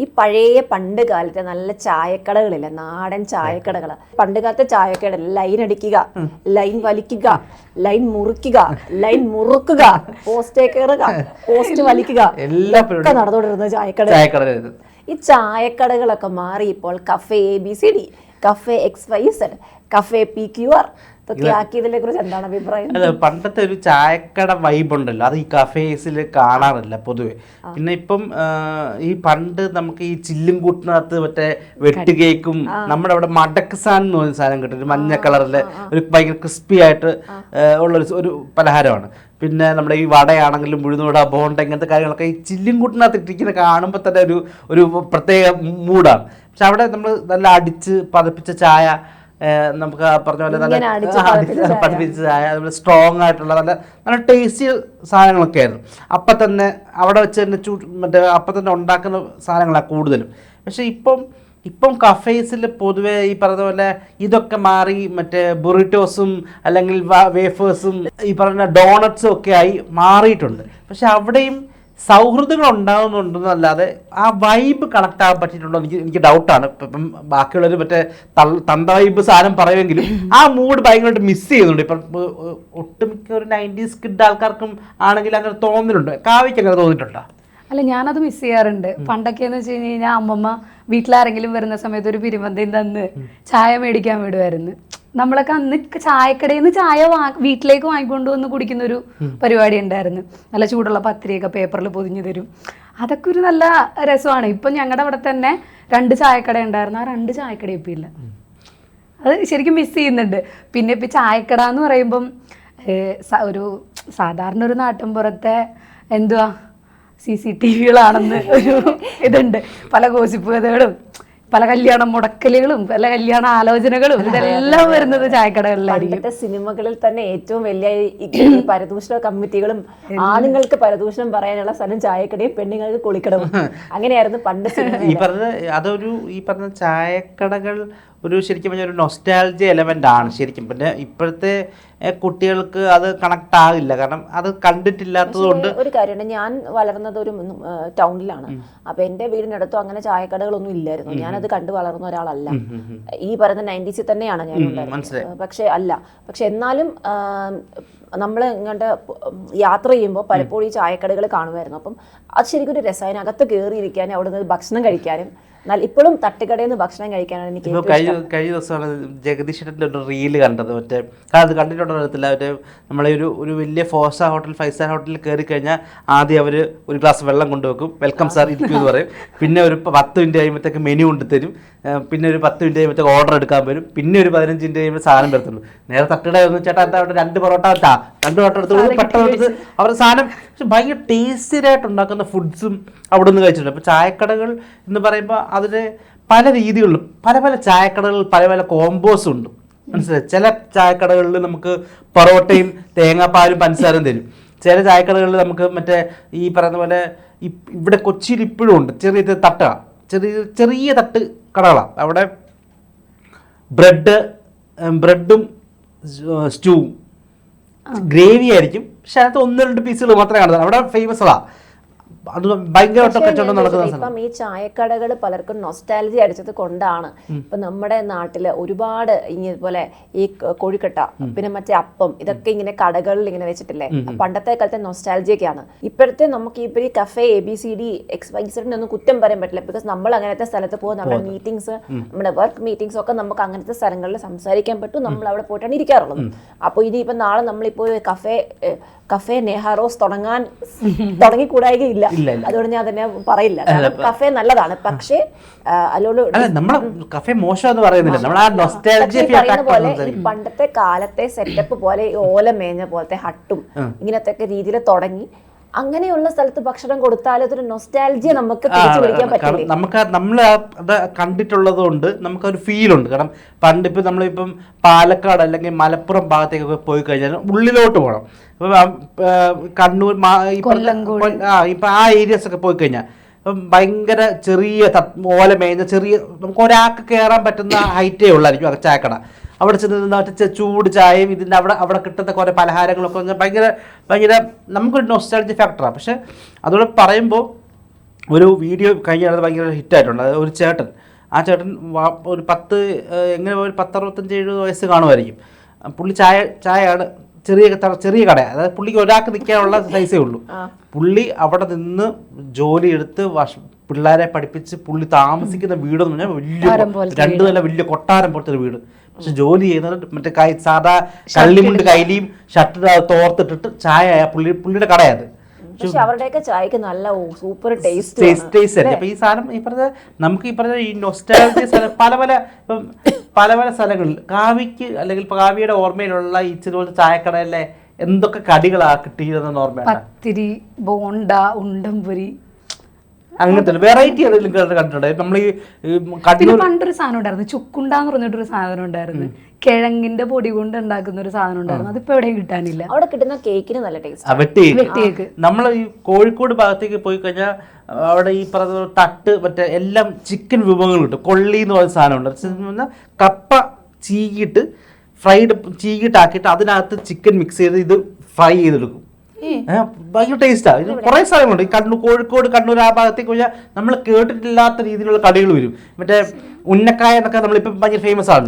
ഈ പഴയ പണ്ട് കാലത്തെ നല്ല ചായക്കടകളില്ലേ നാടൻ ചായക്കടകൾ പണ്ട് കാലത്തെ ചായക്കട ലൈൻ അടിക്കുക ലൈൻ വലിക്കുക ലൈൻ മുറിക്കുക ലൈൻ മുറുക്കുക പോസ്റ്റ് കയറുക പോസ്റ്റ് വലിക്കുക എല്ലാ ഒക്കെ നടന്നുകൊണ്ടിരുന്ന ചായക്കട ചായക്കട ഈ ചായക്കടകളൊക്കെ മാറി ഇപ്പോൾ cafe A B C D cafe X Y Z cafe P Q R ഇതൊക്കെ ആക്കിയതിനെ കുറിച്ച് എന്താണ് അഭിപ്രായം? അല്ല പണ്ടത്തെ ഒരു ചായക്കട വൈബ് ഉണ്ടല്ലോ. അത് ഈ കഫേസിൽ കാണാറില്ല പൊതുവെ. പിന്നെ ഇപ്പം ഈ പണ്ട് നമുക്ക് ഈ ചില്ലും കൂട്ടിനകത്ത് മറ്റേ വെട്ട് കേക്കും നമ്മുടെ അവിടെ മടക്സാൻ എന്ന് പറയുന്ന സാധനം കിട്ടും. ഒരു മഞ്ഞ കളറിലെ ഒരു ഭയങ്കര ക്രിസ്പി ആയിട്ട് ഉള്ള ഒരു പലഹാരമാണ്. പിന്നെ നമ്മുടെ ഈ വടയാണെങ്കിലും ഉഴുന്നുവട ബോണ്ട ഇങ്ങനത്തെ കാര്യങ്ങളൊക്കെ ഈ ചില്ലും കൂട്ടിനകത്ത് ഇട്ടിരിക്കുന്ന കാണുമ്പോൾ തന്നെ ഒരു ഒരു പ്രത്യേക മൂഡാണ് പക്ഷെ അവിടെ നമ്മൾ നല്ല അടിച്ച് പതപ്പിച്ച ചായ നമുക്ക് ആ പറഞ്ഞ പോലെ നല്ല പഠിപ്പിച്ച. അതുപോലെ സ്ട്രോങ് ആയിട്ടുള്ള നല്ല നല്ല ടേസ്റ്റി സാധനങ്ങളൊക്കെ ആയിരുന്നു. അപ്പം തന്നെ അവിടെ വെച്ച് തന്നെ ചൂ മറ്റേ അപ്പം തന്നെ ഉണ്ടാക്കുന്ന സാധനങ്ങളാണ് കൂടുതലും. പക്ഷേ ഇപ്പം ഇപ്പം കഫേസിൽ പൊതുവെ ഈ പറഞ്ഞ പോലെ ഇതൊക്കെ മാറി മറ്റേ ബുറിറ്റോസും അല്ലെങ്കിൽ വേഫേഴ്സും ഈ പറഞ്ഞ ഡോണറ്റ്സും ഒക്കെ ആയി മാറിയിട്ടുണ്ട്. പക്ഷെ അവിടെയും സൗഹൃദങ്ങൾ ഉണ്ടാകുന്നുണ്ടെന്നല്ലാതെ ആ വൈബ് കണക്ട് ആകാൻ പറ്റിയിട്ടുണ്ടോ എനിക്ക് എനിക്ക് ഡൗട്ടാണ് ഇപ്പം ബാക്കിയുള്ളവർ മറ്റേ തന്ത വൈബ് സാധനം പറയുമെങ്കിലും ആ മൂഡ് ഭയങ്കരമായിട്ട് മിസ് ചെയ്യുന്നുണ്ട്. ഇപ്പം ഒട്ടുമിക്ക ഒരു നയന്റീസ് കിഡ് ആൾക്കാർക്കും ആണെങ്കിൽ അങ്ങനെ തോന്നുന്നുണ്ട് കാവ്യക്ക് അങ്ങനെ തോന്നിയിട്ടുണ്ടോ? അല്ല ഞാനത് മിസ് ചെയ്യാറുണ്ട്. പണ്ടൊക്കെ എന്ന് വെച്ച് കഴിഞ്ഞ് കഴിഞ്ഞാൽ അമ്മമ്മ വീട്ടിലാരെങ്കിലും വരുന്ന സമയത്ത് ഒരു പിരിമന്തയും തന്ന് ചായ മേടിക്കാൻ വിടുമായിരുന്നു നമ്മളൊക്കെ അന്ന് ചായക്കടയിൽ നിന്ന് ചായ വാ വീട്ടിലേക്ക് വാങ്ങിക്കൊണ്ട് വന്ന് കുടിക്കുന്ന ഒരു പരിപാടി ഉണ്ടായിരുന്നു. നല്ല ചൂടുള്ള പത്രിയൊക്കെ പേപ്പറിൽ പൊതിഞ്ഞു തരും. അതൊക്കെ ഒരു നല്ല രസമാണ്. ഇപ്പം ഞങ്ങളുടെ അവിടെ തന്നെ രണ്ട് ചായക്കട ഉണ്ടായിരുന്നു. ആ രണ്ട് ചായക്കട ഇപ്പം ഇല്ല. അത് ശരിക്കും മിസ് ചെയ്യുന്നുണ്ട്. പിന്നെ ഇപ്പം ചായക്കട എന്ന് പറയുമ്പം ഒരു സാധാരണ ഒരു നാട്ടിൻപുറത്തെ എന്തുവാ? സി സി ടി വികളാണെന്ന് ഒരു ഇതുണ്ട്. പല ഗോസിപ്പ് കഥകളും. പല കല്യാണ മുടക്കലുകളും പല കല്യാണ ആലോചനകളും ഇതെല്ലാം വരുന്നത് ചായക്കടകളിലായിരിക്കും. സിനിമകളിൽ തന്നെ ഏറ്റവും വലിയ പരദൂഷണ കമ്മിറ്റികളും ആണുങ്ങൾക്ക് പരദൂഷണം പറയാനുള്ള സ്ഥലം ചായക്കടയും പെണ്ണുങ്ങൾക്ക് കുളിക്കടവും. അങ്ങനെയായിരുന്നു പണ്ട് സിനിമ ഈ പറഞ്ഞ അതൊരു ഈ പറഞ്ഞ ചായക്കടകൾ ഒരു ശരിക്കും പറഞ്ഞാൽ ഒരു നൊസ്റ്റാലജി എലമെന്റ് ആണ് ശരിക്കും. പിന്നെ ഇപ്പോഴത്തെ കുട്ടികൾക്ക് അത് കണക്ട് ആകില്ല. കാരണം അത് കണ്ടിട്ടില്ലാത്തതുകൊണ്ട് ഒരു കാര്യമുണ്ട് ഞാൻ വളർന്നത് ഒരു ടൗണിലാണ്. അപ്പൊ എന്റെ വീടിനടുത്തും അങ്ങനെ ചായക്കടകളൊന്നും ഇല്ലായിരുന്നു. ഞാനത് കണ്ടു വളർന്ന ഒരാളല്ല. ഈ പറയുന്ന നയന്റീസിൽ തന്നെയാണ് ഞാൻ പക്ഷെ അല്ല. പക്ഷെ എന്നാലും നമ്മൾ ഇങ്ങോട്ട് യാത്ര ചെയ്യുമ്പോൾ പലപ്പോഴും ഈ ചായക്കടകൾ കാണുമായിരുന്നു. അപ്പം അത് ശരിക്കും ഒരു രസായനം അകത്ത് കയറിയിരിക്കാനും അവിടുന്ന് ഭക്ഷണം കഴിക്കാനും ഇപ്പോഴും തട്ടുകടയിൽ നിന്ന് ഭക്ഷണം കഴിക്കാനാണ് എനിക്ക് കഴിഞ്ഞ കഴിഞ്ഞ ദിവസമാണ് ജഗദീഷിന്റെ ഒരു റീൽ കണ്ടത്. മറ്റേ അത് കണ്ടിട്ടുണ്ടോ അറിയത്തില്ല. മറ്റേ നമ്മളെ ഒരു ഒരു വലിയ four star hotel five star ഹോട്ടലിൽ കയറി കഴിഞ്ഞാൽ ആദ്യം അവർ ഒരു ഗ്ലാസ് വെള്ളം കൊണ്ടുവെക്കും. വെൽക്കം സാർ ഇരിക്കും എന്ന് പറയും. പിന്നെ ഒരു പത്ത് മിനിറ്റ് കഴിയുമ്പോഴത്തേക്ക് മെനു കൊണ്ടുതരും പിന്നെ ഒരു പത്ത് മിനിറ്റ് കഴിയുമ്പോഴത്തേക്ക് ഓർഡർ എടുക്കാൻ വരും. പിന്നെ ഒരു പതിനഞ്ച് മിനിറ്റ് കഴിയുമ്പോൾ സാധനം വരത്തുള്ളൂ. നേരെ തട്ടുകട ചേട്ടാ എന്താ അവിടെ രണ്ട് പൊറോട്ട വെച്ചാ? രണ്ട് പൊറോട്ട എടുത്ത് പെട്ടെന്ന് അവരുടെ അവർ സാധനം പക്ഷെ ഭയങ്കര ടേസ്റ്റിയായിട്ട് ഉണ്ടാക്കുന്ന ഫുഡ്സും അവിടെ നിന്ന് കഴിച്ചിട്ടുണ്ട്. അപ്പോൾ ചായക്കടകൾ എന്ന് പറയുമ്പോൾ അതിന് പല രീതികളിലും പല പല ചായക്കടകളിൽ പല പല കോമ്പോസും ഉണ്ട്. മനസ്സിലായി? ചില ചായക്കടകളിൽ നമുക്ക് പൊറോട്ടയും തേങ്ങാപ്പാലും പഞ്ചസാരയും തരും. ചില ചായക്കടകളിൽ നമുക്ക് മറ്റേ ഈ പറയുന്ന പോലെ ഇവിടെ കൊച്ചിയിൽ ഇപ്പോഴും ഉണ്ട്. ചെറിയ തട്ടുക ചെറിയ ചെറിയ തട്ട് കടകളാണ് അവിടെ ബ്രെഡ് ബ്രെഡും സ്റ്റൂവും ഗ്രേവി ആയിരിക്കും. പക്ഷെ അതിനകത്ത് ഒന്ന് രണ്ട് പീസുകൾ മാത്രമേ കാണുന്നത് അവിടെ ഫേമസ് അതാ അത് ഭയങ്കരമായിട്ട് കച്ചവടം നടക്കുന്ന ഈ ചായക്കടകൾ പലർക്കും നൊസ്റ്റാലജി അടിച്ചത് കൊണ്ടാണ്. ഇപ്പൊ നമ്മുടെ നാട്ടിൽ ഒരുപാട് ഇതുപോലെ ഈ കോഴിക്കട്ട പിന്നെ മറ്റേ അപ്പം ഇതൊക്കെ ഇങ്ങനെ കടകളിൽ ഇങ്ങനെ വെച്ചിട്ടില്ലേ? പണ്ടത്തെ കാലത്തെ നൊസ്റ്റാലജിയൊക്കെയാണ് ഇപ്പോഴത്തെ നമുക്ക് ഇപ്പൊ ഈ cafe A B C D X Y ഒന്നും കുറ്റം പറയാൻ പറ്റില്ല. ബിക്കോസ് നമ്മൾ അങ്ങനത്തെ സ്ഥലത്ത് പോകും നമ്മുടെ മീറ്റിംഗ്സ് നമ്മുടെ വർക്ക് മീറ്റിംഗ്സ് ഒക്കെ നമുക്ക് അങ്ങനത്തെ സ്ഥലങ്ങളിൽ സംസാരിക്കാൻ പറ്റും. നമ്മൾ അവിടെ പോയിട്ടാണ് ഇരിക്കാറുള്ളത്. അപ്പോൾ ഇനിയിപ്പോൾ നാളെ നമ്മളിപ്പോൾ കഫേ കഫേ നെഹാറോസ് തുടങ്ങാൻ തുടങ്ങിക്കൂടായികയില്ല. ഇല്ല, ഇല്ല. അതുകൊണ്ട് ഞാൻ തന്നെ പറയില്ല. കഫേ നല്ലതാണ്. പക്ഷേ അതിലോട് നമ്മളെ കഫേ മോശം പറയുന്നില്ല. നമ്മൾ പോലെ ഈ പണ്ടത്തെ കാലത്തെ സെറ്റപ്പ് പോലെ ഈ ഓല മേഞ്ഞ പോലത്തെ ഹട്ടും ഇങ്ങനത്തെ രീതിയിൽ തുടങ്ങി. അങ്ങനെയുള്ള സ്ഥലത്ത് ഭക്ഷണം കൊടുത്താൽ അതൊരു നൊസ്റ്റാലജിയ നമുക്ക് തിരിച്ചു പിടിക്കാൻ പറ്റില്ലേ? നമുക്ക് നമ്മൾ അത് കണ്ടിട്ടുള്ളത് കൊണ്ട് നമുക്ക് ഒരു ഫീൽ ഉണ്ട്. കാരണം പണ്ട് ഇപ്പം നമ്മളിപ്പം പാലക്കാട് അല്ലെങ്കിൽ മലപ്പുറം ഭാഗത്തേക്കൊക്കെ പോയി കഴിഞ്ഞാൽ ഉള്ളിലോട്ട് പോകണം. ഇപ്പം കണ്ണൂർ ആ ഇപ്പം ആ ഏരിയസ് ഒക്കെ പോയി കഴിഞ്ഞാൽ ഇപ്പം ഭയങ്കര ചെറിയ ഓല മേഞ്ഞ ചെറിയ നമുക്ക് ഒരാൾക്ക് കയറാൻ പറ്റുന്ന ഹൈറ്റേ ഉള്ളായിരിക്കും ചാക്കട ചായക്കട. അവിടെ ചെന്ന് നിന്ന് മറ്റേ ചൂട് ചായയും ഇതിന്റെ അവിടെ അവിടെ കിട്ടുന്ന കുറേ പലഹാരങ്ങളൊക്കെ ഭയങ്കര ഭയങ്കര നമുക്കൊരു നൊസ്റ്റാളജി ഫാക്ടറാണ് പക്ഷേ അതോടെ പറയുമ്പോൾ ഒരു വീഡിയോ കഴിഞ്ഞ അത് ഭയങ്കര ഹിറ്റായിട്ടുണ്ട് അത് ഒരു ചേട്ടൻ. ആ ചേട്ടൻ ഒരു പത്ത് എങ്ങനെ ഒരു പത്തറുപത്തഞ്ച് എഴുപത് വയസ്സ് കാണുമായിരിക്കും. പുള്ളി ചായ ചായയാണ് ചെറിയ ചെറിയ കട അതായത് പുള്ളിക്ക് ഒരാൾക്ക് നിൽക്കാനുള്ള സൈസേ ഉള്ളൂ. പുള്ളി അവിടെ നിന്ന് ജോലി എടുത്ത് വഷ പിള്ളേരെ പഠിപ്പിച്ച് പുള്ളി താമസിക്കുന്ന വീടെന്ന് പറഞ്ഞാൽ വലിയ രണ്ട് നില വലിയ കൊട്ടാരം പോലത്തെ ഒരു വീട്. പക്ഷെ ജോലി ചെയ്യുന്നത് മറ്റേ കൈ സാധാ കള്ളിമുണ്ട് കൈലിയും ഷർട്ട് തോർത്തിട്ടിട്ട് ചായ പുള്ളി പുള്ളിയുടെ കടയാണ് പക്ഷെ അവരുടെയൊക്കെ ചായക്ക് നല്ല സൂപ്പർ ടേസ്റ്റ് ടേസ്റ്റ് അപ്പൊ ഈ സാധനം ഈ പറഞ്ഞ നമുക്ക് ഈ പറഞ്ഞ ഈ നൊസ്റ്റാലിറ്റി സ്ഥലം പല പല ഇപ്പം പല പല സ്ഥലങ്ങളിൽ കാവിക്ക് അല്ലെങ്കിൽ കാവിയുടെ ഓർമ്മയിലുള്ള ഈ ഇതുപോലത്തെ ചായക്കടയിലെ എന്തൊക്കെ കടികളാ കിട്ടിയിരുന്ന ഓർമ്മയാണ് പത്തിരി ബോണ്ട ഉണ്ടംപുരി അങ്ങനത്തെ വെറൈറ്റി ഏതെങ്കിലും കേട്ട് കണ്ടിട്ടുണ്ടോ? നമ്മൾ ഈ കട്ടിന് കണ്ണൂർ പണ്ടൊരു സാധനം ഉണ്ടായിരുന്നു. ചുക്കുണ്ടാന്ന് പറഞ്ഞിട്ടൊരു സാധനം ഉണ്ടായിരുന്നു. കിഴങ്ങിന്റെ പൊടി കൊണ്ട് ഉണ്ടാക്കുന്ന ഒരു സാധനം ഉണ്ടായിരുന്നു. അതിപ്പോ എവിടെയും കിട്ടാനില്ല. അവിടെ കിട്ടുന്ന കേക്കിന് നല്ല ടേസ്റ്റ് ആ, വെട്ടി വെട്ടിയേക്ക് നമ്മൾ ഈ കോഴിക്കോട് ഭാഗത്തേക്ക് പോയി കഴിഞ്ഞാൽ അവിടെ ഈ പറഞ്ഞ തട്ട് മറ്റേ എല്ലാം ചിക്കൻ വിഭവങ്ങൾ കിട്ടും. കൊള്ളി എന്ന് പറയുന്ന സാധനമുണ്ട് ഉണ്ട്. കപ്പ ചീകിയിട്ട് ഫ്രൈഡ് ചീകിട്ടാക്കിയിട്ട് അതിനകത്ത് ചിക്കൻ മിക്സ് ചെയ്ത് ഇത് ഫ്രൈ ചെയ്തെടുക്കും. ഭയങ്കര ടേസ്റ്റാ ഇത് കുറേ സ്ഥലങ്ങളുണ്ട് ഈ കണ്ണൂർ കോഴിക്കോട് കണ്ണൂർ ആ ഭാഗത്തേക്ക് പോയാൽ നമ്മൾ കേട്ടിട്ടില്ലാത്ത രീതിയിലുള്ള കടികൾ വരും. മറ്റേ ഉന്നക്കായ എന്നൊക്കെ നമ്മളിപ്പം ഭയങ്കര ഫേമസ് ആണ്.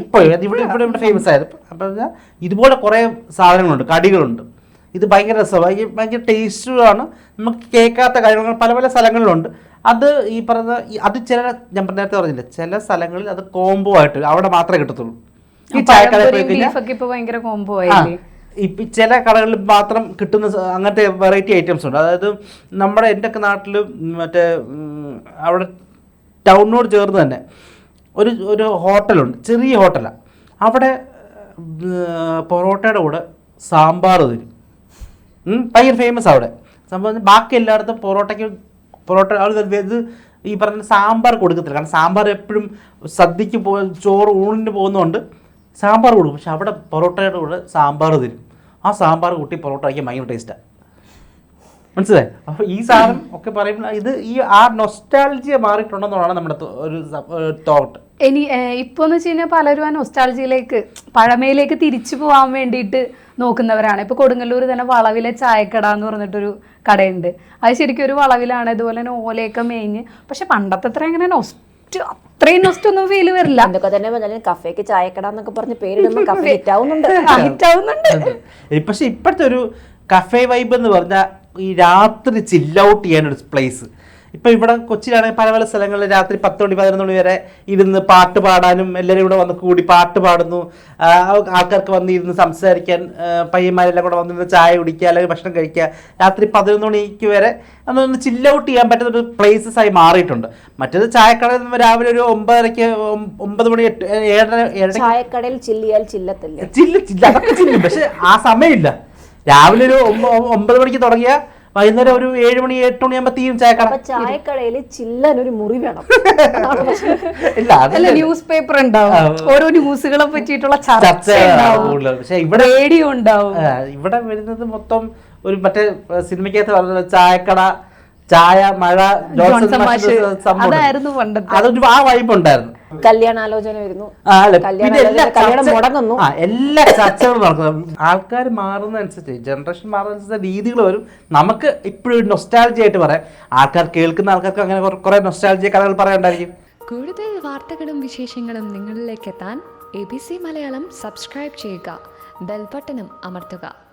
ഇപ്പോൾ ഇവിടെ ഇവിടെ ഇവിടെ ഫേമസ് ആയത്. അപ്പം ഇതുപോലെ കുറേ സാധനങ്ങളുണ്ട് കടികളുണ്ട്. ഇത് ഭയങ്കര രസമാണ്. ഭയങ്കര ഭയങ്കര ടേസ്റ്റുമാണ് നമുക്ക് കേൾക്കാത്ത കാര്യങ്ങൾ പല പല സ്ഥലങ്ങളിലുണ്ട്. അത് ഈ പറഞ്ഞ അത് ചില ഞാൻ നേരത്തെ പറഞ്ഞില്ല ചില സ്ഥലങ്ങളിൽ അത് കോംബോ ആയിട്ട് അവിടെ മാത്രമേ കിട്ടത്തുള്ളൂ. ഈ ചായക്കടയിൽ പോയി കഴിഞ്ഞാൽ ഇപ്പൊ ചില കടകളിൽ മാത്രം കിട്ടുന്ന അങ്ങനത്തെ വെറൈറ്റി ഐറ്റംസ് ഉണ്ട്. അതായത് നമ്മുടെ എന്റെ ഒക്കെ നാട്ടിൽ മറ്റേ അവിടെ ടൗണിനോട് ചേർന്ന് തന്നെ ഒരു ഒരു ഹോട്ടലുണ്ട് ചെറിയ ഹോട്ടലാണ് അവിടെ പൊറോട്ടയുടെ കൂടെ സാമ്പാർ തരും. ഭയങ്കര ഫേമസ് അവിടെ. സംഭവം ബാക്കി എല്ലായിടത്തും പൊറോട്ടയ്ക്ക് പൊറോട്ട ഇത് ഈ പറഞ്ഞ സാമ്പാർ കൊടുക്കത്തില്ല. കാരണം സാമ്പാർ എപ്പോഴും സദ്യക്ക് പോ ചോറ് ഊണിന് പോകുന്നതുകൊണ്ട് സാമ്പാർ കൊടുക്കും. പക്ഷെ അവിടെ പൊറോട്ടയുടെ കൂടെ സാമ്പാർ തരും ആ സാമ്പാർ കൂട്ടി പൊറോട്ട കഴിക്കാൻ ഭയങ്കര ടേസ്റ്റാണ് മനസ്സിലായി? അപ്പോൾ ഈ സാധനം ഒക്കെ പറയുമ്പോൾ ഇത് ഈ ആ നൊസ്റ്റാൾജിയ മാറിയിട്ടുണ്ടെന്നുള്ളതാണ് നമ്മുടെ ഒരു തോട്ട് ഇനി ഇപ്പോൾ എന്ന് വെച്ച് കഴിഞ്ഞാൽ പലരും ആ നൊസ്റ്റാൾജിയിലേക്ക് പഴമയിലേക്ക് തിരിച്ചു പോകാൻ വേണ്ടിയിട്ട് നോക്കുന്നവരാണ്. ഇപ്പോൾ കൊടുങ്ങല്ലൂർ തന്നെ വളവിലെ ചായക്കട എന്ന് പറഞ്ഞിട്ടൊരു കടയുണ്ട്. അത് ശരിക്കും ഒരു വളവിലാണ്. ഇതുപോലെ തന്നെ ഓലയൊക്കെ മേഞ്ഞ്. പക്ഷെ പണ്ടത്തെ അത്ര അങ്ങനെ അത്രയും നൊസ്റ്റ് ഒന്നും ഫീൽ വരില്ല. എന്തൊക്കെ തന്നെ പറഞ്ഞാലും കഫേക്ക് ചായക്കട എന്നൊക്കെ പറഞ്ഞ് പേരിടുമ്പോൾ കഫേ ഹിറ്റ് ആവുന്നുണ്ട് ഹിറ്റ് ആവുന്നുണ്ട് പക്ഷെ ഇപ്പോഴത്തെ ഒരു കഫേ വൈബ് എന്ന് പറഞ്ഞാൽ ഈ രാത്രി ചില്ലൗട്ട് ചെയ്യാൻ ഒരു പ്ലേസ് ഇപ്പൊ ഇവിടെ കൊച്ചിയിലാണെങ്കിൽ പല പല സ്ഥലങ്ങളിൽ രാത്രി പത്ത് മണി പതിനൊന്ന് മണി വരെ ഇരുന്ന് പാട്ട് പാടാനും എല്ലാവരും ഇവിടെ വന്ന് കൂടി പാട്ട് പാടുന്നു. ആൾക്കാർക്ക് വന്ന് ഇരുന്ന് സംസാരിക്കാൻ പയ്യന്മാരെല്ലാം കൂടെ വന്നിരുന്ന് ചായ കുടിക്കുക അല്ലെങ്കിൽ ഭക്ഷണം കഴിക്കുക. രാത്രി പതിനൊന്ന് മണിക്ക് വരെ അതൊന്ന് ചില്ലൗട്ട് ചെയ്യാൻ പറ്റുന്ന ഒരു പ്ലേസസ് ആയി മാറിയിട്ടുണ്ട്. മറ്റേത് ചായക്കടയിൽ നിന്ന് രാവിലെ ഒരു ഒമ്പതരയ്ക്ക് ഒമ്പത് മണി എട്ട് ഏഴര ഏഴര ചായക്കടയിൽ ചില്ലിയാൽ ചില്ലത്തില്ല. ചില്ല ചില്ല അതൊക്കെ ചില്ലും പക്ഷെ ആ സമയമില്ല. രാവിലെ ഒരു ഒമ്പ- ഒമ്പത് മണിക്ക് തുടങ്ങിയ വൈകുന്നേരം ഒരു ഏഴ് മണി എട്ട് മണിയാകുമ്പോ തീരും ചായക്കട. ചായക്കടയിൽ ചായക്കടയിൽ ചില്ലൻ ഒരു മുറി വേണം. ഇല്ല അല്ല ന്യൂസ് പേപ്പർ ഉണ്ടാവും. ഓരോ ന്യൂസുകളെ പറ്റിയിട്ടുള്ള ചർച്ച പക്ഷെ ഇവിടെ റേഡിയോ ഉണ്ടാവും. ഇവിടെ വരുന്നത് മൊത്തം ഒരു മറ്റേ സിനിമയ്ക്കകത്ത് പറഞ്ഞ ചായക്കട ചായ മഴ ജോൺസൺ മാഷ്. അതായിരുന്നു പണ്ടത്തെ. അതൊരു ആ വൈബ് ഉണ്ടായിരുന്നു. കല്യാണാലോചന വരുന്നു. കല്യാണം മുടങ്ങുന്നു. എല്ലാ ചർച്ചകളും നടക്കുന്നു. ആൾക്കാർ മാറുന്നതനുസരിച്ച് ജനറേഷൻ മാറുന്നതനുസരിച്ച് രീതികൾ വരും. നമുക്ക് ഇപ്പോഴും നൊസ്റ്റാലജി ആയിട്ട് പറയാം. ആൾക്കാർ കേൾക്കുന്ന ആൾക്കാർക്ക് അങ്ങനെ കുറെ നൊസ്റ്റാലജി കഥകൾ പറയാനുണ്ടായിരിക്കും. കൂടുതൽ വാർത്തകളും വിശേഷങ്ങളും നിങ്ങളിലേക്ക് എത്താൻ A B C Malayalam subscribe ചെയ്യുക. ബെൽബട്ടനും അമർത്തുക.